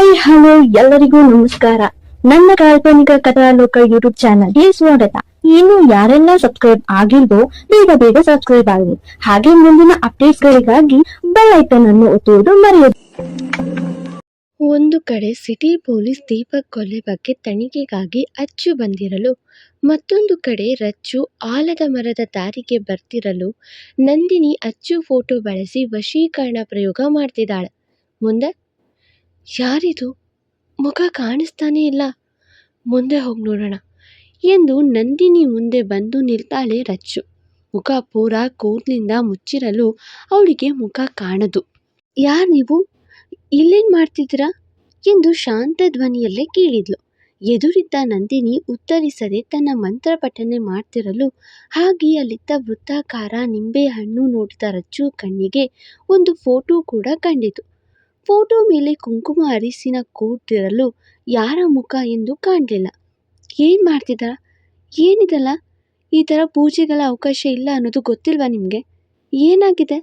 Hi hello ಎಲ್ಲರಿಗೂ ನಮಸ್ಕಾರ. ನನ್ನ ಕಾಲ್ಪನಿಕ ಕಥಾಲೋಕ ಯೂಟ್ಯೂಬ್ ಚಾನಲ್ಗೆ ಸ್ವಾಗತ. ಇನ್ನು ಯಾರೆಲ್ಲ ಸಬ್ಸ್ಕ್ರೈಬ್ ಆಗಿಲ್ವೋ, ಬೇಗ ಬೇಗ ಸಬ್ಸ್ಕ್ರೈಬ್ ಆಗಿ ಹಾಗೆ ಮುಂದಿನ ಅಪ್ಡೇಟ್ಸ್ ಗಳಿಗಾಗಿ ಬೆಲ್ ಐಕನ್ ಅನ್ನು ಒತ್ತುವುದು ಮರೆಯದು. ಒಂದು ಕಡೆ ಸಿಟಿ ಪೊಲೀಸ್ ದೀಪಕ್ ಕೊಲೆ ಬಗ್ಗೆ ತನಿಖೆಗಾಗಿ ಅಚ್ಚು ಬಂದಿರಲು, ಮತ್ತೊಂದು ಕಡೆ ರಚ್ಚು ಆಲದ ಮರದ ದಾರಿಗೆ ಬರ್ತಿರಲು ನಂದಿನಿ ಅಚ್ಚು ಫೋಟೋ ಬಳಸಿ ವಶೀಕರಣ ಪ್ರಯೋಗ ಮಾಡ್ತಿದ್ದಾಳೆ. ಮುಂದೆ ಯಾರಿದು? ಮುಖ ಕಾಣಿಸ್ತಾನೇ ಇಲ್ಲ. ಮುಂದೆ ಹೋಗಿ ನೋಡೋಣ. ಎಂದು ನಂದಿನಿ ಮುಂದೆ ಬಂದು ನಿಲ್ತಾಳೆ ರಚ್ಚು. ಮುಖ ಪೂರ ಕೂದಲಿಂದ ಮುಚ್ಚಿರಲು ಅವಳಿಗೆ ಮುಖ ಕಾಣದು. ಯಾರು ನೀವು? ಇಲ್ಲೇನು ಮಾಡ್ತಿದ್ದೀರಾ? ಎಂದು ಶಾಂತ ಧ್ವನಿಯಲ್ಲೇ ಕೇಳಿದ್ಲು. ಎದುರಿದ್ದ ನಂದಿನಿ ಉತ್ತರಿಸದೆ ತನ್ನ ಮಂತ್ರ ಪಠನೆ ಮಾಡ್ತಿರಲು ಹಾಗೆ ಅಲ್ಲಿದ್ದ ವೃತ್ತಾಕಾರ ನಿಂಬೆಹಣ್ಣು ನೋಡಿದ ರಚ್ಚು ಕಣ್ಣಿಗೆ ಒಂದು ಫೋಟೋ ಕೂಡ ಕಂಡಿತು. ಫೋಟೋ ಮೇಲೆ ಕುಂಕುಮ ಅರಿಸಿನ ಕೂತಿರಲು ಯಾರ ಮುಖ ಎಂದು ಕಾಣಲಿಲ್ಲ. ಏನು ಮಾಡ್ತಿದ್ದಾರ ಏನಿದಲ್ಲ? ಈ ಥರ ಪೂಜೆಗಳ ಅವಕಾಶ ಇಲ್ಲ ಅನ್ನೋದು ಗೊತ್ತಿಲ್ವಾ ನಿಮಗೆ? ಏನಾಗಿದೆ?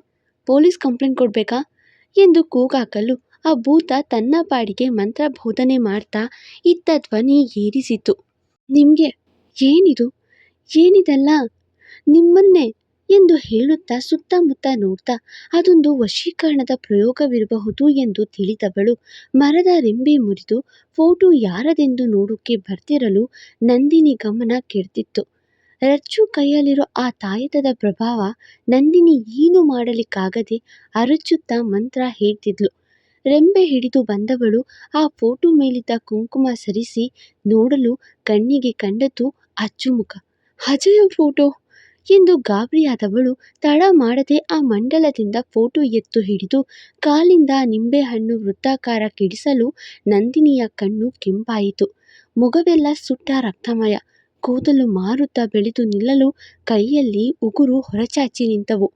ಪೊಲೀಸ್ ಕಂಪ್ಲೇಂಟ್ ಕೊಡಬೇಕಾ? ಎಂದು ಕೂಗಾಕಲು ಆ ಭೂತ ತನ್ನ ಪಾಡಿಗೆ ಮಂತ್ರ ಬೋಧನೆ ಮಾಡ್ತಾ ಇತ್ತ ಧ್ವನಿ ಏರಿಸಿತು ನಿಮಗೆ ಏನಿದು? ಏನಿದೆಲ್ಲ? ನಿಮ್ಮನ್ನೇ ಎಂದು ಹೇಳುತ್ತಾ ಸುತ್ತಮುತ್ತ ನೋಡ್ತಾ ಅದೊಂದು ವಶೀಕರಣದ ಪ್ರಯೋಗವಿರಬಹುದು ಎಂದು ತಿಳಿದವಳು. ಮರದ ರೆಂಬೆ ಮುರಿದು ಫೋಟೋ ಯಾರದೆಂದು ನೋಡೋಕೆ ಬರ್ತಿರಲು ನಂದಿನಿ ಗಮನ ಕೆಡ್ತಿತ್ತು ರಚ್ಚು ಕೈಯಲ್ಲಿರೋ ಆ ತಾಯತದ ಪ್ರಭಾವ ನಂದಿನಿ ಏನು ಮಾಡಲಿಕ್ಕಾಗದೆ ಅರಚುತ್ತಾ ಮಂತ್ರ ಹೇಳ್ತಿದ್ಲು. ರೆಂಬೆ ಹಿಡಿದು ಬಂದವಳು ಆ ಫೋಟೋ ಮೇಲಿದ್ದ ಕುಂಕುಮ ಸರಿಸಿ ನೋಡಲು ಕಣ್ಣಿಗೆ ಕಂಡದ್ದು ಅಚ್ಚುಮುಖ. ಅಜಯ ಫೋಟೋ? ಎಂದು ಗಾಬರಿಯಾದವಳು ತಡ ಮಾಡದೆ ಆ ಮಂಡಲದಿಂದ ಫೋಟೋ ಎತ್ತು ಹಿಡಿದು ಕಾಲಿಂದ ನಿಂಬೆಹಣ್ಣು ವೃತ್ತಾಕಾರ ಕಿಡಿಸಲು ನಂದಿನಿಯ ಕಣ್ಣು ಕೆಂಪಾಯಿತು. ಮುಗವೆಲ್ಲ ಸುಟ್ಟ ರಕ್ತಮಯ. ಕೂದಲು ಮಾರುತ್ತಾ ಬೆಳೆದು ನಿಲ್ಲಲು ಕೈಯಲ್ಲಿ ಉಗುರು ಹೊರಚಾಚಿ ನಿಂತವು.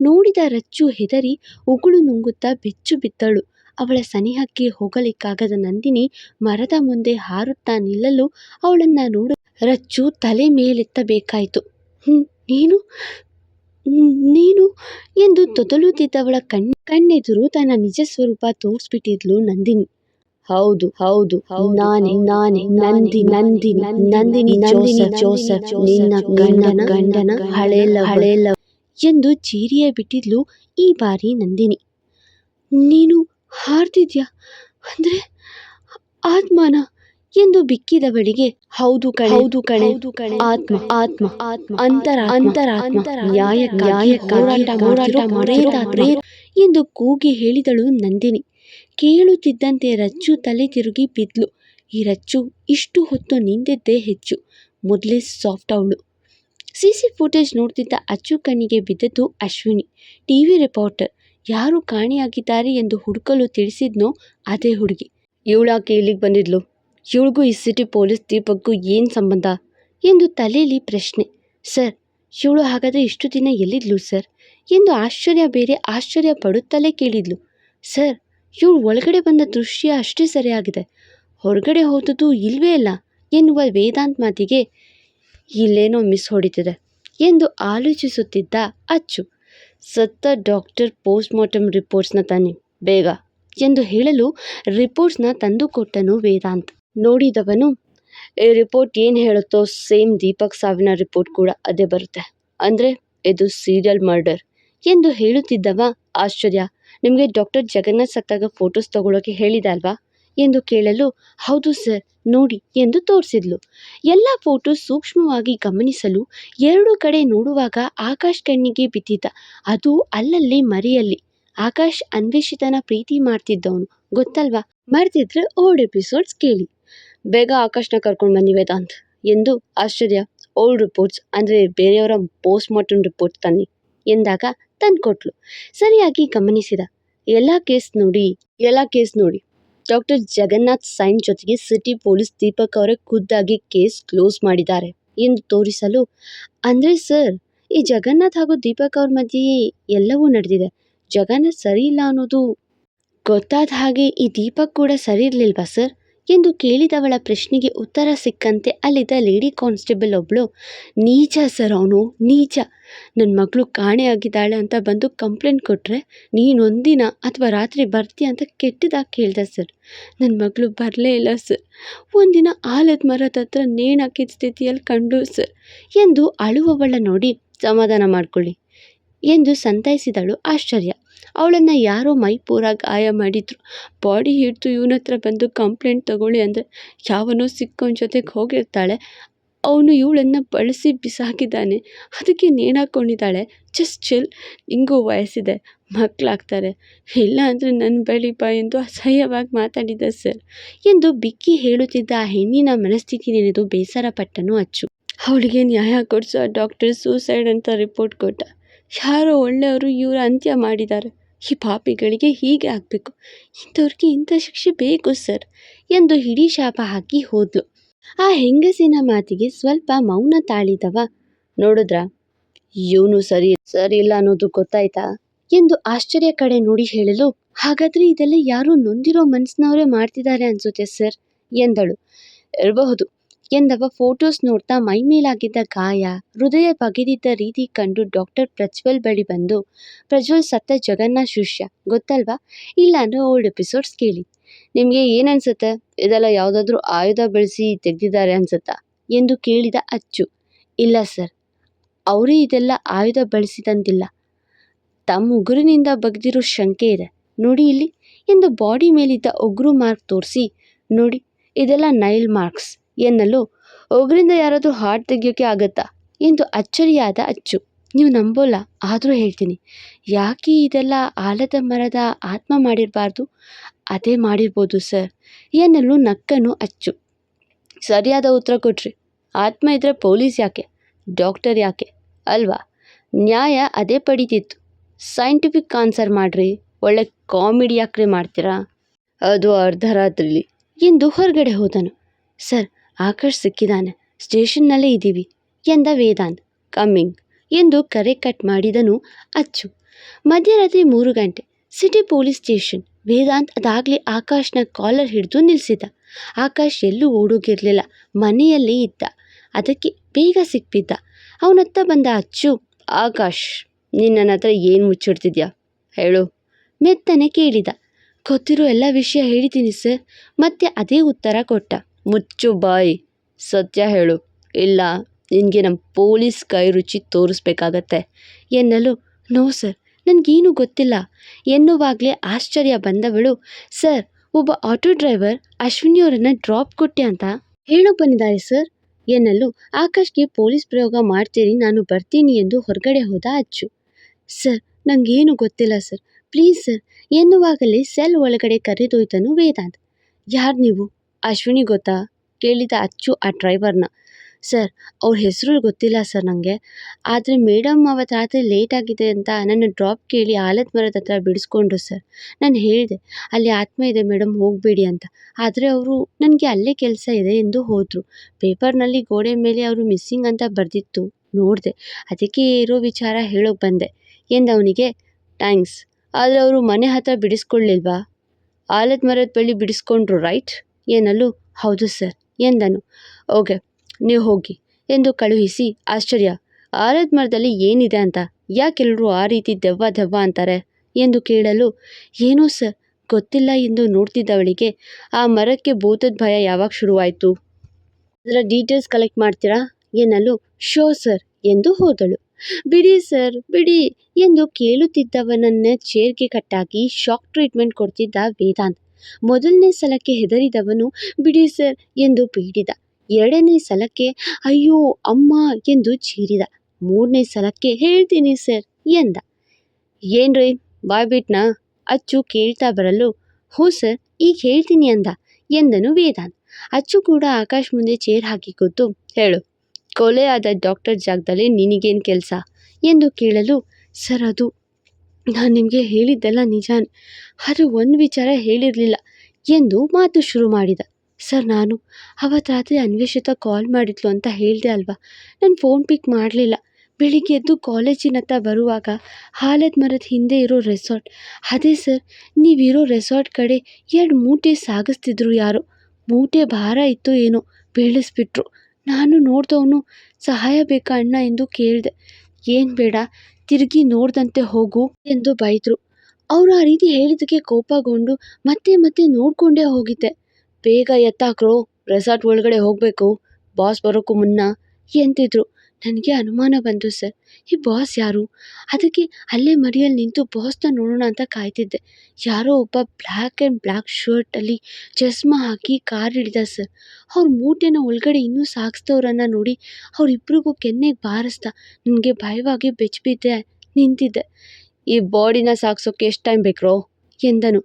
ನೋಡಿದ ರಚ್ಚು ಹೆದರಿ ಉಗುಳು ನುಂಗುತ್ತಾ ಬೆಚ್ಚು ಬಿದ್ದಳು. ಅವಳ ಸನಿಹಕ್ಕೆ ಹೋಗಲಿಕ್ಕಾಗದ ನಂದಿನಿ ಮರದ ಮುಂದೆ ಹಾರುತ್ತಾ ನಿಲ್ಲಲು ಅವಳನ್ನ ನೋಡು ರಚ್ಚು ತಲೆ ಮೇಲೆತ್ತಬೇಕಾಯಿತು. ಹ್ಮ್. ನೀನು ನೀನು ಎಂದು ತೊದಲುತ್ತಿದ್ದವಳ ಕಣ್ ಕಣ್ಣೆದುರು ತನ್ನ ನಿಜ ಸ್ವರೂಪ ತೋರಿಸ್ಬಿಟ್ಟಿದ್ಲು ನಂದಿನಿ. ಹೌದು ಹೌದು ನಾನೇ ನಾನೇ ನಂದಿ ನಂದಿ ನಂದಿನಿ ನಂದಿನಿ ಜೋಸಫ್ ನಿನ್ನ ಗಂಡನ ಗಂಡನ ಹಳೇಲ ಹಳೇಲ ಎಂದು ಚೀರಿಯ ಬಿಟ್ಟಿದ್ಲು ಈ ಬಾರಿ ನಂದಿನಿ. ನೀನು ಹಾರ್ತಿದ್ಯಾ ಅಂದ್ರೆ ಆತ್ಮನ ಎಂದು ಬಿಕ್ಕಿದವಳಿಗೆ ಹೌದು ಕಣೆ ಹೌದು ಕಣೆ ಹೌದು ಕಣೆ ಆತ್ಮ ಆತ್ಮ ಆತ್ಮ ಅಂತರ ಅಂತರ ಅಂತರ ನ್ಯಾಯ ನ್ಯಾಯ ಹೋರಾಟ ಹೋರಾಟ ಪ್ರೇತ ಪ್ರೇತ ಎಂದು ಕೂಗಿ ಹೇಳಿದಳು ನಂದಿನಿ. ಕೇಳುತ್ತಿದ್ದಂತೆ ರಚ್ಚು ತಲೆ ತಿರುಗಿ ಬಿದ್ಲು. ಈ ರಚ್ಚು ಇಷ್ಟು ಹೊತ್ತು ನಿಂತಿದ್ದೇ ಹೆಚ್ಚು. ಮೊದಲೇ ಸಾಫ್ಟ್ ಅವಳು. ಸಿ ಸಿ ಫುಟೇಜ್ ನೋಡ್ತಿದ್ದ ಅಚ್ಚು ಕಣ್ಣಿಗೆ ಬಿದ್ದದ್ದು ಅಶ್ವಿನಿ. TV reporter. ಯಾರು ಕಾಣೆಯಾಗಿದ್ದಾರೆ ಎಂದು ಹುಡುಕಲು ತಿಳಿಸಿದ್ನೋ ಅದೇ ಹುಡುಗಿ. ಇವಳಾಕೆ ಇಲ್ಲಿಗೆ ಬಂದಿದ್ಲು? ಇವಳಿಗೂ ಈ ಸಿಟಿ ಪೊಲೀಸ್ ದೀಪಕ್ಕೂ ಏನು ಸಂಬಂಧ? ಎಂದು ತಲೆಯಲ್ಲಿ ಪ್ರಶ್ನೆ. ಸರ್, ಇವಳು ಹಾಗಾದರೆ ಇಷ್ಟು ದಿನ ಎಲ್ಲಿದ್ಲು ಸರ್? ಎಂದು ಆಶ್ಚರ್ಯ ಬೇರೆ ಆಶ್ಚರ್ಯ ಪಡುತ್ತಲೇ ಕೇಳಿದ್ಲು. ಸರ್, ಇವಳು ಒಳಗಡೆ ಬಂದ ದೃಶ್ಯ ಅಷ್ಟೇ ಸರಿಯಾಗಿದೆ. ಹೊರಗಡೆ ಹೋದದ್ದು ಇಲ್ವೇ ಇಲ್ಲ ಎನ್ನುವ ವೇದಾಂತ್ ಮಾತಿಗೆ ಇಲ್ಲೇನೋ ಮಿಸ್ ಹೊಡಿತಿದೆ ಎಂದು ಆಲೋಚಿಸುತ್ತಿದ್ದ ಅಚ್ಚು. ಸತ್ತ ಡಾಕ್ಟರ್ ಪೋಸ್ಟ್ಮಾರ್ಟಮ್ ರಿಪೋರ್ಟ್ಸ್ನ ತನ್ನಿ ಬೇಗ, ಎಂದು ಹೇಳಲು ರಿಪೋರ್ಟ್ಸ್ನ ತಂದುಕೊಟ್ಟನು ವೇದಾಂತ್. ನೋಡಿದವನು ಈ ರಿಪೋರ್ಟ್ ಏನು ಹೇಳುತ್ತೋ ಸೇಮ್ ದೀಪಕ್ ಸಾವಿನ ರಿಪೋರ್ಟ್ ಕೂಡ ಅದೇ ಬರುತ್ತೆ. ಅಂದರೆ ಇದು ಸೀರಿಯಲ್ ಮರ್ಡರ್. ಎಂದು ಹೇಳುತ್ತಿದ್ದವ ಆಶ್ಚರ್ಯ. ನಿಮಗೆ ಡಾಕ್ಟರ್ ಜಗನ್ನಾಥ್ ಸತ್ತಾಗ ಫೋಟೋಸ್ ತಗೊಳ್ಳೋಕೆ ಹೇಳಿದೆ ಅಲ್ವಾ? ಎಂದು ಕೇಳಲು, ಹೌದು ಸರ್, ನೋಡಿ, ಎಂದು ತೋರಿಸಿದ್ಲು. ಎಲ್ಲ ಫೋಟೋ ಸೂಕ್ಷ್ಮವಾಗಿ ಗಮನಿಸಲು ಎರಡು ಕಡೆ ನೋಡುವಾಗ ಆಕಾಶ್ ಕಣ್ಣಿಗೆ ಬಿದ್ದಿದ್ದ. ಅದು ಅಲ್ಲಲ್ಲಿ ಮರೆಯಲ್ಲಿ. ಆಕಾಶ್ ಅನ್ವೇಷಿತನ ಪ್ರೀತಿ ಮಾಡ್ತಿದ್ದವನು. ಗೊತ್ತಲ್ವಾ? ಮರ್ತಿದ್ರೆ ಓಲ್ಡ್ ಎಪಿಸೋಡ್ಸ್ ಕೇಳಿ. ಬೇಗ ಆಕಾಶ್ನ ಕರ್ಕೊಂಡು ಬನ್ನಿ ವೇದಾಂತ್ ಎಂದು ಆಶ್ಚರ್ಯ ಓಲ್ಡ್ ರಿಪೋರ್ಟ್ಸ್ ಅಂದರೆ ಬೇರೆಯವರ ಪೋಸ್ಟ್ ಮಾರ್ಟಮ್ ರಿಪೋರ್ಟ್ ತನ್ನಿ ಎಂದಾಗ ತಂದುಕೊಟ್ಲು ಸರಿಯಾಗಿ ಗಮನಿಸಿದ. ಎಲ್ಲ ಕೇಸ್ ನೋಡಿ, ಎಲ್ಲ ಕೇಸ್ ನೋಡಿ. ಡಾಕ್ಟರ್ ಜಗನ್ನಾಥ್ ಸೈನ್ ಜೊತೆಗೆ ಸಿಟಿ ಪೊಲೀಸ್ ದೀಪಕ್ ಅವರೇ ಖುದ್ದಾಗಿ ಕೇಸ್ ಕ್ಲೋಸ್ ಮಾಡಿದ್ದಾರೆ ಎಂದು ತೋರಿಸಲು, ಅಂದರೆ ಸರ್, ಈ ಜಗನ್ನಾಥ್ ಹಾಗೂ ದೀಪಕ್ ಅವ್ರ ಮಧ್ಯೆ ಎಲ್ಲವೂ ನಡೆದಿದೆ. ಜಗನ್ನಾಥ್ ಸರಿ ಇಲ್ಲ ಅನ್ನೋದು ಗೊತ್ತಾದ ಹಾಗೆ ಈ ದೀಪಕ್ ಕೂಡ ಸರಿ ಇರಲಿಲ್ವಾ ಸರ್? ಎಂದು ಕೇಳಿದವಳ ಪ್ರಶ್ನೆಗೆ ಉತ್ತರ ಸಿಕ್ಕಂತೆ ಅಲ್ಲಿದ್ದ ಲೇಡಿ ಕಾನ್ಸ್ಟೇಬಲ್ ಒಬ್ಬಳು ನೀಚ ಸರ್ ಅವನು, ನೀಚ. ನನ್ನ ಮಗಳು ಕಾಣೆಯಾಗಿದ್ದಾಳೆ ಅಂತ ಬಂದು ಕಂಪ್ಲೇಂಟ್ ಕೊಟ್ಟರೆ ನೀನು ಒಂದಿನ ಅಥವಾ ರಾತ್ರಿ ಬರ್ತೀಯ ಅಂತ ಕೆಟ್ಟದಾಗಿ ಕೇಳ್ದೆ ಸರ್. ನನ್ನ ಮಗಳು ಬರಲೇ ಇಲ್ಲ ಸರ್. ಒಂದಿನ ಆಲದ ಮರದ ಹತ್ರ ನೇಣಾಕಿದ ಸ್ಥಿತಿಯಲ್ಲಿ ಕಂಡು ಸರ್ ಎಂದು ಅಳುವವಳ ನೋಡಿ ಸಮಾಧಾನ ಮಾಡಿಕೊಳ್ಳಿ ಎಂದು ಸಂತೈಸಿದಳು ಆಶ್ಚರ್ಯ. ಅವಳನ್ನು ಯಾರೋ ಮೈ ಪೂರ ಗಾಯ ಮಾಡಿದ್ರು. ಬಾಡಿ ಹಿಡಿದು ಇವನ ಹತ್ರ ಬಂದು ಕಂಪ್ಲೇಂಟ್ ತಗೊಳ್ಳಿ ಅಂದರೆ ಯಾವನೋ ಸಿಕ್ಕೋನ ಜೊತೆಗೆ ಹೋಗಿರ್ತಾಳೆ. ಅವನು ಇವಳನ್ನು ಬಳಸಿ ಬಿಸಾಕಿದ್ದಾನೆ ಅದಕ್ಕೆ ನೇಣಾಕೊಂಡಿದ್ದಾಳೆ ಜಸ್ಟ್ ಚಿಲ್ ಹಿಂಗೂ ವಯಸ್ಸಿದೆ. ಮಕ್ಕಳಾಗ್ತಾರೆ ಇಲ್ಲ ಅಂದರೆ ನನ್ನ ಬಳಿ ಬಾ ಎಂದು ಅಸಹ್ಯವಾಗಿ ಮಾತಾಡಿದ ಸರ್. ಎಂದು ಬಿಕ್ಕಿ ಹೇಳುತ್ತಿದ್ದ ಆ ಹೆಣ್ಣಿನ ಮನಸ್ಥಿತಿ ನೆನೆದು ಬೇಸರ ಪಟ್ಟನು ಅಚ್ಚು. ಅವಳಿಗೆ ನ್ಯಾಯ ಕೊಡಿಸೋ ಡಾಕ್ಟರ್ ಸೂಸೈಡ್ ಅಂತ ರಿಪೋರ್ಟ್ ಕೊಟ್ಟ. ಯಾರೋ ಒಳ್ಳೆಯವರು ಇವರು ಅಂತ್ಯ ಮಾಡಿದ್ದಾರೆ. ಈ ಪಾಪಿಗಳಿಗೆ ಹೀಗೆ ಆಗಬೇಕು. ಇಂಥವ್ರಿಗೆ ಇಂಥ ಶಿಕ್ಷೆ ಬೇಕು ಸರ್ ಎಂದು ಹಿಡಿ ಶಾಪ ಹಾಕಿ ಹೋದ್ಲು. ಆ ಹೆಂಗಸಿನ ಮಾತಿಗೆ ಸ್ವಲ್ಪ ಮೌನ ತಾಳಿದವ. ನೋಡಿದ್ರ? ಇವನು ಸರಿ ಸರಿ ಇಲ್ಲ ಅನ್ನೋದು ಗೊತ್ತಾಯ್ತಾ? ಎಂದು ಆಶ್ಚರ್ಯ ಕಡೆ ನೋಡಿ ಹೇಳಲು, ಹಾಗಾದ್ರೆ ಇದೆಲ್ಲ ಯಾರೋ ನೊಂದಿರೋ ಮನಸ್ಸಿನವರೇ ಮಾಡ್ತಿದ್ದಾರೆ ಅನ್ಸುತ್ತೆ ಸರ್ ಎಂದಳು. ಇರಬಹುದು ಎಂದವ ಫೋಟೋಸ್ ನೋಡ್ತಾ ಮೈ ಮೇಲಾಗಿದ್ದ ಗಾಯ ಹೃದಯ ಬಗೆದಿದ್ದ ರೀತಿ ಕಂಡು ಡಾಕ್ಟರ್ ಪ್ರಜ್ವಲ್ ಬಳಿ ಬಂದು, ಪ್ರಜ್ವಲ್ ಸತ್ತ ಜಗನ್ನಾಥ್ ಶಿಷ್ಯ, ಗೊತ್ತಲ್ವಾ? ಇಲ್ಲ ಅಂದರೆ ಓಲ್ಡ್ ಎಪಿಸೋಡ್ಸ್ ಕೇಳಿ. ನಿಮಗೆ ಏನನ್ಸುತ್ತೆ ಇದೆಲ್ಲ ಯಾವುದಾದ್ರೂ ಆಯುಧ ಬೆಳೆಸಿ ತೆಗೆದಿದ್ದಾರೆ ಅನ್ಸುತ್ತಾ? ಎಂದು ಕೇಳಿದ ಅಚ್ಚು. ಇಲ್ಲ ಸರ್, ಅವರೇ ಇದೆಲ್ಲ ಆಯುಧ ಬಳಸಿದಂತಿಲ್ಲ ತಮ್ಮ ಉಗುರಿನಿಂದ ಬಗ್ದಿರೋ ಶಂಕೆ ಇದೆ. ನೋಡಿ ಇಲ್ಲಿ. ಎಂದು ಬಾಡಿ ಮೇಲಿದ್ದ ಉಗುರು ಮಾರ್ಕ್ ತೋರಿಸಿ, ನೋಡಿ, ಇದೆಲ್ಲ ನೈಲ್ ಮಾರ್ಕ್ಸ್. ಎನ್ನಲು ಒಗ್ರಿಂದ ಯಾರಾದರೂ ಹಾಡು ತೆಗಿಯೋಕ್ಕೆ ಆಗತ್ತಾ? ಎಂದು ಅಚ್ಚರಿಯಾದ ಅಚ್ಚು, ನೀವು ನಂಬೋಲ್ಲ, ಆದರೂ ಹೇಳ್ತೀನಿ. ಯಾಕೆ ಇದೆಲ್ಲ ಆಲದ ಮರದ ಆತ್ಮ ಮಾಡಿರಬಾರ್ದು? ಅದೇ ಮಾಡಿರ್ಬೋದು, ಸರ್, ಎನ್ನಲು ನಕ್ಕನು ಅಚ್ಚು. ಸರಿಯಾದ ಉತ್ತರ ಕೊಟ್ರಿ. ಆತ್ಮ ಇದ್ದರೆ ಪೊಲೀಸ್ ಯಾಕೆ? ಡಾಕ್ಟರ್ ಯಾಕೆ? ಅಲ್ವಾ? ನ್ಯಾಯ ಅದೇ ಪಡೀತಿತ್ತು. ಸೈಂಟಿಫಿಕ್ ಆನ್ಸರ್ ಮಾಡ್ರಿ. ಒಳ್ಳೆ ಕಾಮಿಡಿ ಯಾಕ್ರಿ ಮಾಡ್ತೀರಾ? ಅದು ಅರ್ಧ ಅರ್ಧರಾತ್ರಿಲಿ, ಎಂದು ಹೊರಗಡೆ ಹೋದನು. ಸರ್ ಆಕಾಶ್ ಸಿಕ್ಕಿದಾನೆ. ಸ್ಟೇಷನ್ನಲ್ಲೇ ಇದ್ದೀವಿ ಎಂದ ವೇದಾಂತ್. ಕಮ್ಮಿಂಗ್ ಎಂದು ಕರೆ ಕಟ್ ಮಾಡಿದನು ಅಚ್ಚು. ಮಧ್ಯರಾತ್ರಿ ಮೂರು ಗಂಟೆ. City police station. ವೇದಾಂತ್ ಅದಾಗಲೇ ಆಕಾಶ್ನ ಕಾಲರ್ ಹಿಡಿದು ನಿಲ್ಲಿಸಿದ ಆಕಾಶ್ ಎಲ್ಲೂ ಓಡೋಗಿರಲಿಲ್ಲ. ಮನೆಯಲ್ಲೇ ಇದ್ದ. ಅದಕ್ಕೆ ಬೇಗ ಸಿಕ್ಬಿದ್ದ. ಅವನತ್ತ ಬಂದ ಅಚ್ಚು, ಆಕಾಶ್ ನಿನ್ನ ನನ್ನ ಹತ್ರ ಏನು ಮುಚ್ಚಿಡ್ತಿದ್ಯಾ? ಹೇಳು. ಮೆತ್ತನೆ ಕೇಳಿದ. ಗೊತ್ತಿರೋ ಎಲ್ಲ ವಿಷಯ ಹೇಳಿದ್ದೀನಿ ಸರ್. ಮತ್ತೆ ಅದೇ ಉತ್ತರ ಕೊಟ್ಟ. ಮುಚ್ಚು ಬಾಯಿ. ಸತ್ಯ ಹೇಳು. ಇಲ್ಲ, ನಿನಗೆ ನಮ್ಮ ಪೊಲೀಸ್ ಕೈ ರುಚಿ ತೋರಿಸ್ಬೇಕಾಗತ್ತೆ. ಎನ್ನಲು, ನೋ ಸರ್, ನನಗೇನು ಗೊತ್ತಿಲ್ಲ. ಎನ್ನುವಾಗಲೇ ಆಶ್ಚರ್ಯ ಬಂದವಳು. ಸರ್, ಒಬ್ಬ ಆಟೋ ಡ್ರೈವರ್ ಅಶ್ವಿನಿಯವರನ್ನು ಡ್ರಾಪ್ ಕೊಟ್ಟೆ ಅಂತ ಹೇಳೋ ಬಂದಿದ್ದಾರೆ ಸರ್. ಎನ್ನಲು, ಆಕಾಶ್ಗೆ ಪೊಲೀಸ್ ಪ್ರಯೋಗ ಮಾಡ್ತೀರಿ, ನಾನು ಬರ್ತೀನಿ ಎಂದು ಹೊರಗಡೆ ಹೋದ ಅಚ್ಚು. ಸರ್ ನನಗೇನು ಗೊತ್ತಿಲ್ಲ ಸರ್. ಪ್ಲೀಸ್ ಸರ್, ಎನ್ನುವಾಗಲೇ ಸೆಲ್ ಒಳಗಡೆ ಕರೆದೊಯ್ತನು ವೇದಾಂತ್. ಯಾರು ನೀವು? ಅಶ್ವಿನಿ ಗೊತ್ತಾ? ಕೇಳಿದ ಅಚ್ಚು ಆ ಡ್ರೈವರ್ನ. ಸರ್, ಅವ್ರ ಹೆಸರು ಗೊತ್ತಿಲ್ಲ ಸರ್ ನನಗೆ ಆದರೆ ಮೇಡಮ್ ಅವತ್ತು ರಾತ್ರಿ ಆಗಿದೆ ಅಂತ ನನ್ನ ಡ್ರಾಪ್ ಕೇಳಿ ಆಲದ ಮರದ ಹತ್ರ ಬಿಡಿಸ್ಕೊಂಡ್ರು ಸರ್. ನಾನು ಹೇಳಿದೆ, ಅಲ್ಲಿ ಆತ್ಮ ಇದೆ ಮೇಡಮ್ ಹೋಗಬೇಡಿ ಅಂತ. ಆದರೆ ಅವರು ನನಗೆ ಅಲ್ಲೇ ಕೆಲಸ ಇದೆ ಎಂದು ಹೋದರು. ಪೇಪರ್ನಲ್ಲಿ ಗೋಡೆ ಮೇಲೆ ಅವರು ಮಿಸ್ಸಿಂಗ್ ಅಂತ ಬರೆದಿತ್ತು. ನೋಡಿದೆ, ಅದಕ್ಕೆ ಇರೋ ವಿಚಾರ ಹೇಳೋಕೆ ಬಂದೆ. ಎಂದವನಿಗೆ, ಥ್ಯಾಂಕ್ಸ್. ಆದರೆ ಅವರು ಮನೆ ಹತ್ರ ಬಿಡಿಸ್ಕೊಳ್ಳಿಲ್ವಾ ಆಲದ ಮರದ ಬಳಿ ಬಿಡಿಸ್ಕೊಂಡ್ರು, ರೈಟ್? ಎನ್ನಲು ಹೌದು ಸರ್, ಎಂದನು. ಓಕೆ, ನೀವು ಹೋಗಿ, ಎಂದು ಕಳುಹಿಸಿ ಆಶ್ಚರ್ಯ. ಆಲದ ಮರದಲ್ಲಿ ಏನಿದೆ ಅಂತ ಯಾಕೆಲ್ಲರೂ ಆ ರೀತಿ ದೆವ್ವ ದೆವ್ವ ಅಂತಾರೆ? ಎಂದು ಕೇಳಲು, ಏನೋ ಸರ್, ಗೊತ್ತಿಲ್ಲ ಎಂದು ನೋಡ್ತಿದ್ದವಳಿಗೆ, ಆ ಮರಕ್ಕೆ ಭೂತದ ಭಯ ಯಾವಾಗ ಶುರುವಾಯಿತು? ಅದರ ಡೀಟೇಲ್ಸ್ ಕಲೆಕ್ಟ್ ಮಾಡ್ತೀರಾ? ಎನ್ನಲು ಶೋ ಸರ್, ಎಂದು ಹೋದಳು. ಬಿಡಿ ಸರ್, ಬಿಡಿ, ಎಂದು ಕೇಳುತ್ತಿದ್ದವನನ್ನ ಚೇರ್ಗೆ ಕಟ್ಟಾಕಿ ಶಾಕ್ ಟ್ರೀಟ್ಮೆಂಟ್ ಕೊಡ್ತಿದ್ದ ವೇದಾಂತ್. ಮೊದಲನೇ ಸಲಕ್ಕೆ ಹೆದರಿದವನು, ಬಿಡಿ ಸರ್, ಎಂದು ಬೇಡಿದ ಎರಡನೇ ಸಲಕ್ಕೆ, ಅಯ್ಯೋ, ಅಮ್ಮ, ಎಂದು ಚೀರಿದ. ಮೂರನೇ ಸಲಕ್ಕೆ, ಹೇಳ್ತೀನಿ ಸರ್, ಎಂದ. ಏನ್ರಿ ಬಾಯ್ಬಿಟ್ನಾ ಅಚ್ಚು ಕೇಳ್ತಾ ಬರಲು? ಹ್ಞೂ ಸರ್, ಈಗ ಹೇಳ್ತೀನಿ, ಅಂದ. ಎಂದನು ವೇದಾಂತ್. ಅಚ್ಚು ಕೂಡ ಆಕಾಶ್ ಮುಂದೆ ಚೇರ್ ಹಾಕಿ ಕೂತು, ಹೇಳು ಕೊಲೆ ಆದ ಡಾಕ್ಟರ್ ಜಾಗದಲ್ಲಿ ನಿನಗೇನು ಕೆಲಸ? ಎಂದು ಕೇಳಲು, ಸರ್, ಅದು ನಾನು ನಿಮಗೆ ಹೇಳಿದ್ದೆಲ್ಲ ನಿಜ. ಆದರೆ ಒಂದು ವಿಚಾರ ಹೇಳಿರಲಿಲ್ಲ ಎಂದು ಮಾತು ಶುರು ಮಾಡಿದ. ಸರ್, ನಾನು ಅವತ್ತು ರಾತ್ರಿ ಅನ್ವೇಷಿತ ಕಾಲ್ ಮಾಡಿದ್ಲು ಅಂತ ಹೇಳಿದೆ ಅಲ್ವಾ? ನಾನು ಫೋನ್ ಪಿಕ್ ಮಾಡಲಿಲ್ಲ. ಬೆಳಿಗ್ಗೆ ಎದ್ದು ಕಾಲೇಜಿನತ್ತ ಬರುವಾಗ ಹಾಲದ ಮರದ ಹಿಂದೆ ಇರೋ ರೆಸಾರ್ಟ್ ಅದೇ ಸರ್ ನೀವಿರೋ ರೆಸಾರ್ಟ್ ಕಡೆ ಎರಡು ಮೂಟೆ ಸಾಗಿಸ್ತಿದ್ರು ಯಾರು. ಮೂಟೆ ಭಾರ ಇತ್ತು ಏನೋ, ಬೀಳಿಸ್ಬಿಟ್ರು. ನಾನು ನೋಡ್ದವನು ಸಹಾಯ ಬೇಕಾ ಅಣ್ಣ ಎಂದು ಕೇಳಿದೆ. ಏನು ಬೇಡ, ತಿರುಗಿ ನೋಡ್ದಂತೆ ಹೋಗು ಎಂದು ಬೈದರು. ಅವರು ಆ ರೀತಿ ಹೇಳಿದ್ದಕ್ಕೆ ಕೋಪಗೊಂಡು ಮತ್ತೆ ಮತ್ತೆ ನೋಡಿಕೊಂಡೇ ಹೋಗಿದ್ದೆ. ಬೇಗ ಎತ್ತಾಕ್ರೋ ರೆಸಾರ್ಟ್ ಒಳಗಡೆ ಹೋಗಬೇಕು ಬಾಸ್ ಬರೋಕ್ಕೂ ಮುನ್ನ, ಎಂತಿದ್ರು. ನನಗೆ ಅನುಮಾನ ಬಂತು ಸರ್. ಈ ಬಾಸ್ ಯಾರು? ಅದಕ್ಕೆ ಅಲ್ಲೇ ಮಡಿಯಲ್ಲಿ ನಿಂತು ಬಾಸ್ನ ನೋಡೋಣ ಅಂತ ಕಾಯ್ತಿದ್ದೆ. ಯಾರೋ ಒಬ್ಬ ಬ್ಲ್ಯಾಕ್ ಆ್ಯಂಡ್ ಬ್ಲ್ಯಾಕ್ ಶರ್ಟಲ್ಲಿ ಚಸ್ಮಾ ಹಾಕಿ ಕಾರ್ ಹಿಡಿದ ಸರ್. ಅವ್ರ ಮೂಟೆನ ಒಳಗಡೆ ಇನ್ನೂ ಸಾಗಿಸ್ದವ್ರನ್ನ ನೋಡಿ ಅವರಿಬ್ರಿಗೂ ಕೆನ್ನೆಗೆ ಬಾರಿಸ್ದ. ನನಗೆ ಭಯವಾಗಿ ಬೆಚ್ಚಬಿದ್ದೆ ನಿಂತಿದ್ದೆ. ಈ ಬಾಡಿನ ಸಾಗಿಸೋಕ್ಕೆ ಎಷ್ಟು ಟೈಮ್ ಬೇಕ್ರೋ? ಎಂದನು.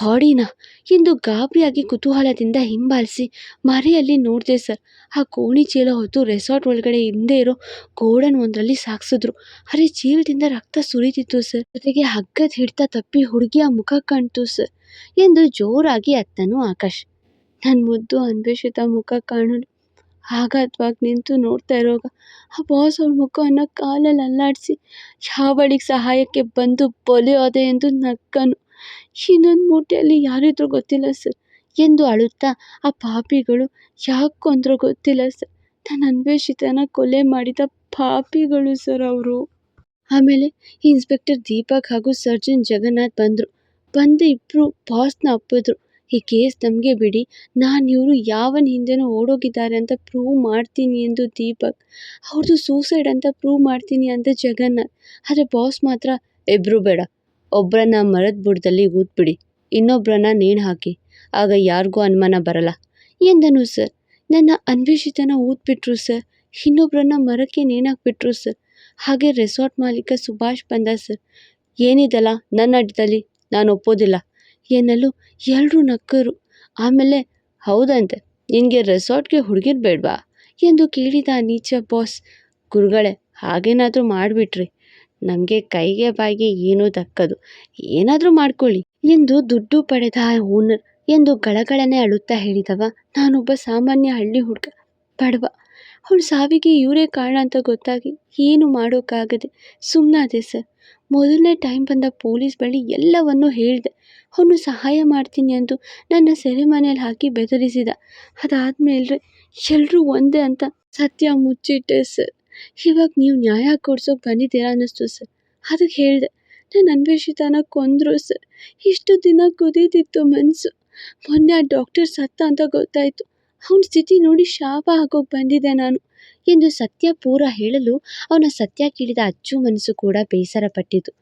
ಬಾಡಿನ ಎಂದು ಗಾಬರಿಯಾಗಿ ಕುತೂಹಲದಿಂದ ಹಿಂಬಾಲಿಸಿ ಮರೆಯಲ್ಲಿ ನೋಡಿದೆ ಸರ್. ಆ ಕೋಣಿ ಚೀಲ ಹೊತ್ತು ರೆಸಾರ್ಟ್ ಒಳಗಡೆ ಹಿಂದೆ ಇರೋ ಗೋಡನ್ ಒಂದರಲ್ಲಿ ಸಾಗಿಸಿದ್ರು ಅರೆ ಚೀಲದಿಂದ ರಕ್ತ ಸುರಿತಿತ್ತು ಸರ್. ಜೊತೆಗೆ ಹಗ್ಗದ ಹಿಡಿತ ತಪ್ಪಿ ಹುಡುಗಿಯ ಮುಖ ಕಾಣ್ತು ಸರ್ ಎಂದು ಜೋರಾಗಿ ಅತ್ತನು ಆಕಾಶ್. ನನ್ನ ಮುದ್ದು ಅನ್ವೇಷಿತ ಮುಖ ಕಾಣಲು ಆಘಾತವಾಗಿ ನಿಂತು ನೋಡ್ತಾ ಇರೋಗ ಆ ಬಾಸ್ ಅವ್ರ ಮುಖವನ್ನು ಕಾಲಲ್ಲಿ ಅಲ್ಲಾಡಿಸಿ ಯಾವಳಿಗೆ ಸಹಾಯಕ್ಕೆ ಬಂದು ಬೊಲೆಯೋದೆ ಎಂದು ನಕ್ಕನು ಇನ್ನೊಂದು ಮೂಟೆಯಲ್ಲಿ ಯಾರಿದ್ರು ಗೊತ್ತಿಲ್ಲ ಸರ್ ಎಂದು ಅಳುತ್ತಾ, ಆ ಪಾಪಿಗಳು ಯಾಕೆ ಕೊಂದ್ರು ಗೊತ್ತಿಲ್ಲ ಸರ್. ನನ್ನ ಅನ್ವೇಷಿತನ ಕೊಲೆ ಮಾಡಿದ ಪಾಪಿಗಳು ಸರ್ ಅವರು. ಆಮೇಲೆ ಇನ್ಸ್ಪೆಕ್ಟರ್ ದೀಪಕ್ ಹಾಗೂ ಸರ್ಜನ್ ಜಗನ್ನಾಥ್ ಬಂದರು. ಬಂದು ಇಬ್ಬರು ಬಾಸ್ನ ಅಪ್ಪಿದ್ರು ಈ ಕೇಸ್ ನಮಗೆ ಬಿಡಿ, ನಾನು ಇವರು ಯಾವನ ಹಿಂದೆನೂ ಓಡೋಗಿದ್ದಾರೆ ಅಂತ ಪ್ರೂವ್ ಮಾಡ್ತೀನಿ ಎಂದು ದೀಪಕ್. ಅವ್ರದ್ದು ಸೂಸೈಡ್ ಅಂತ ಪ್ರೂವ್ ಮಾಡ್ತೀನಿ ಅಂತ ಜಗನ್ನಾಥ್. ಆದರೆ ಬಾಸ್ ಮಾತ್ರ ಇಬ್ಬರು ಬೇಡ ಒಬ್ಬರನ್ನ ಮರದ ಬುಡದಲ್ಲಿ ಊದ್ಬಿಡಿ ಇನ್ನೊಬ್ಬರನ್ನ ನೇಣು ಹಾಕಿ. ಆಗ ಯಾರಿಗೂ ಅನುಮಾನ ಬರಲ್ಲ. ಎಂದನು ಸರ್? ನನ್ನ ಅನ್ವೇಷಿತನ ಊದ್ಬಿಟ್ರು ಸರ್. ಇನ್ನೊಬ್ಬರನ್ನ ಮರಕ್ಕೆ ನೇಣಾಕ್ಬಿಟ್ರು ಸರ್. ಹಾಗೆ ರೆಸಾರ್ಟ್ ಮಾಲೀಕ ಸುಭಾಷ್ ಬಂದ ಸರ್. ಏನಿದೆಲ್ಲ? ನನ್ನ ಅಡ್ಡದಲ್ಲಿ ನಾನು ಒಪ್ಪೋದಿಲ್ಲ. ಎನ್ನಲು ಎಲ್ಲರೂ ನಕ್ಕರು. ಆಮೇಲೆ, ಹೌದಂತೆ, ನಿನಗೆ ರೆಸಾರ್ಟ್ಗೆ ಹುಡುಗಿರು ಬೇಡವಾ? ಎಂದು ಕೇಳಿದ ನೀಚ ಬಾಸ್. ಗುರುಗಳೇ, ಹಾಗೇನಾದರೂ ಮಾಡಿಬಿಟ್ರಿ. ನಮಗೆ ಕೈಗೆ ಬಾಯಿಗೆ ಏನೂ ದಕ್ಕದು. ಏನಾದರೂ ಮಾಡ್ಕೊಳ್ಳಿ. ಎಂದು ದುಡ್ಡು ಪಡೆದ ಓನರ್ ಎಂದು ಗಳಗಳನೆ ಅಳುತ್ತಾ ಹೇಳಿದವ. ನಾನೊಬ್ಬ ಸಾಮಾನ್ಯ ಹಳ್ಳಿ ಹುಡುಗ, ಬಡವ. ಅವಳು ಸಾವಿಗೆ ಇವರೇ ಕಾರಣ ಅಂತ ಗೊತ್ತಾಗಿ ಏನು ಮಾಡೋಕ್ಕಾಗದೆ ಸುಮ್ಮನಾದೆ ಸರ್. ಮೊದಲನೇ ಟೈಮ್ ಬಂದ ಪೊಲೀಸ್ ಬಳಿ ಎಲ್ಲವನ್ನೂ ಹೇಳಿದೆ. ಅವನು ಸಹಾಯ ಮಾಡ್ತೀನಿ ಎಂದು ನನ್ನ ಸೆರೆಮನೆಯಲ್ಲಿ ಹಾಕಿ ಬೆದರಿಸಿದ. ಅದಾದಮೇಲೆ ಎಲ್ಲರೂ ಒಂದೇ ಅಂತ ಸತ್ಯ ಮುಚ್ಚಿಟ್ಟೆ ಸರ್. ಇವಾಗ ನೀವು ನ್ಯಾಯ ಕೊಡ್ಸೋಕೆ ಬಂದಿದ್ದೀರಾ ಅನ್ನಿಸ್ತು ಸರ್. ಅದಕ್ಕೆ ಹೇಳಿದೆ ನನ್ನ ಅನ್ವೇಷಿತನ ಕೊಂದರು ಸರ್. ಇಷ್ಟು ದಿನ ಕುದೀತಿತ್ತು ಮನಸ್ಸು ಮೊನ್ನೆ ಆ ಡಾಕ್ಟರ್ ಸತ್ತ ಅಂತ ಗೊತ್ತಾಯಿತು. ಅವನ ಸ್ಥಿತಿ ನೋಡಿ ಶಾಪ ಹಾಕೋಕೆ ಬಂದಿದ್ದೆ ನಾನು. ಎಂದು ಸತ್ಯ ಪೂರ ಹೇಳಲು ಅವನ ಸತ್ಯ ಕೇಳಿದ ಅಚ್ಚು ಮನಸ್ಸು ಕೂಡ ಬೇಸರ ಪಟ್ಟಿತು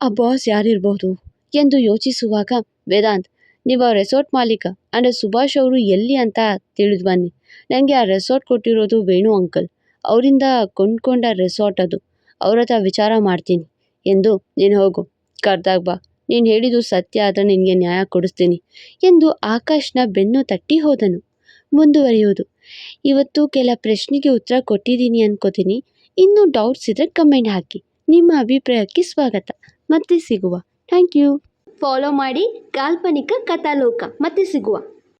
ಆ ಬಾಸ್ ಯಾರಿರ್ಬೋದು? ಎಂದು ಯೋಚಿಸುವಾಗ, ವೇದಾಂತ್, ನೀವು ಆ ರೆಸಾರ್ಟ್ ಮಾಲೀಕ, ಅಂದರೆ ಸುಭಾಷ್ ಅವರು ಎಲ್ಲಿ ಅಂತ ತಿಳಿದು ಬನ್ನಿ. ನನಗೆ ಆ ರೆಸಾರ್ಟ್ ಕೊಟ್ಟಿರೋದು ವೇಣು ಅಂಕಲ್. ಅವರಿಂದ ಕೊಂಡ್ಕೊಂಡ ರೆಸಾರ್ಟ್ ಅದು. ಅವ್ರ ಹತ್ರ ವಿಚಾರ ಮಾಡ್ತೀನಿ. ಎಂದು ನೀನು ಹೋಗು. ಕರ್ದಾಗ ಬಾ. ನೀನು ಹೇಳಿದ್ದು ಸತ್ಯ, ಆದರೆ ನಿನಗೆ ನ್ಯಾಯ ಕೊಡಿಸ್ತೀನಿ ಎಂದು ಆಕಾಶ್ನ ಬೆನ್ನು ತಟ್ಟಿ ಹೋದನು. ಮುಂದುವರಿಯುವುದು ಇವತ್ತು ಕೆಲ ಪ್ರಶ್ನೆಗೆ ಉತ್ತರ ಕೊಟ್ಟಿದ್ದೀನಿ ಅನ್ಕೋತೀನಿ. ಇನ್ನೂ ಡೌಟ್ಸ್ ಇದ್ದರೆ ಕಮೆಂಟ್ ಹಾಕಿ. ನಿಮ್ಮ ಅಭಿಪ್ರಾಯಕ್ಕೆ ಸ್ವಾಗತ. ಮತ್ತೆ ಸಿಗುವ. ಥ್ಯಾಂಕ್ ಯು ಫಾಲೋ ಮಾಡಿ ಕಾಲ್ಪನಿಕ ಕಥಾಲೋಕ. ಮತ್ತೆ ಸಿಗುವ.